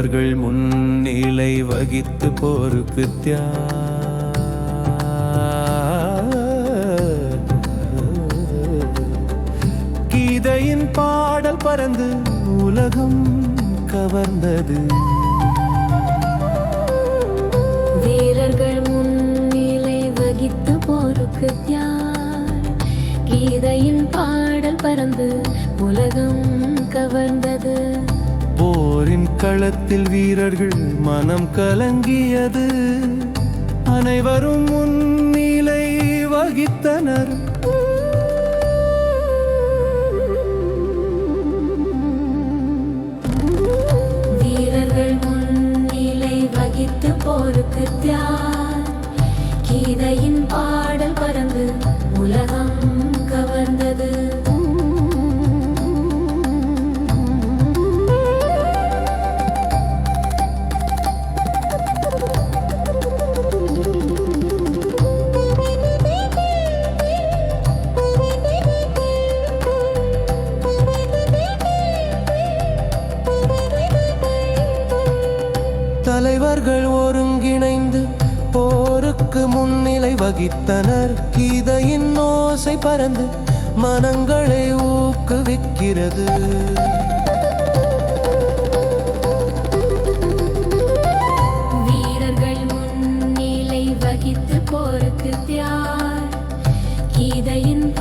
வீரர்கள் முன்னிலை வகித்து போருக்கு தியா. கீதையின் பாடல் பறந்து உலகம் கவர்ந்தது. வீரர்கள் முன்னிலை வகித்த போருக்கு தியார் கீதையின் பாடல் பறந்து உலகம் கவர்ந்தது. களத்தில் வீரர்கள் மனம் கலங்கியது. அனைவரும் முன்னிலை வகித்தனர். வீரர்கள் முன்னிலை வகித்த போருக்கு தியார். கீதையின் பாடல் பறந்து தலைவர்கள் ஒருங்கிணைந்து போருக்கு முன்னிலை வகித்தனர். கீதையின் ஓசை பறந்து மனங்களை ஊக்குவிக்கிறது. வீரர்கள் முன்னிலை வகித்து போருக்கு தியார். கீதையின்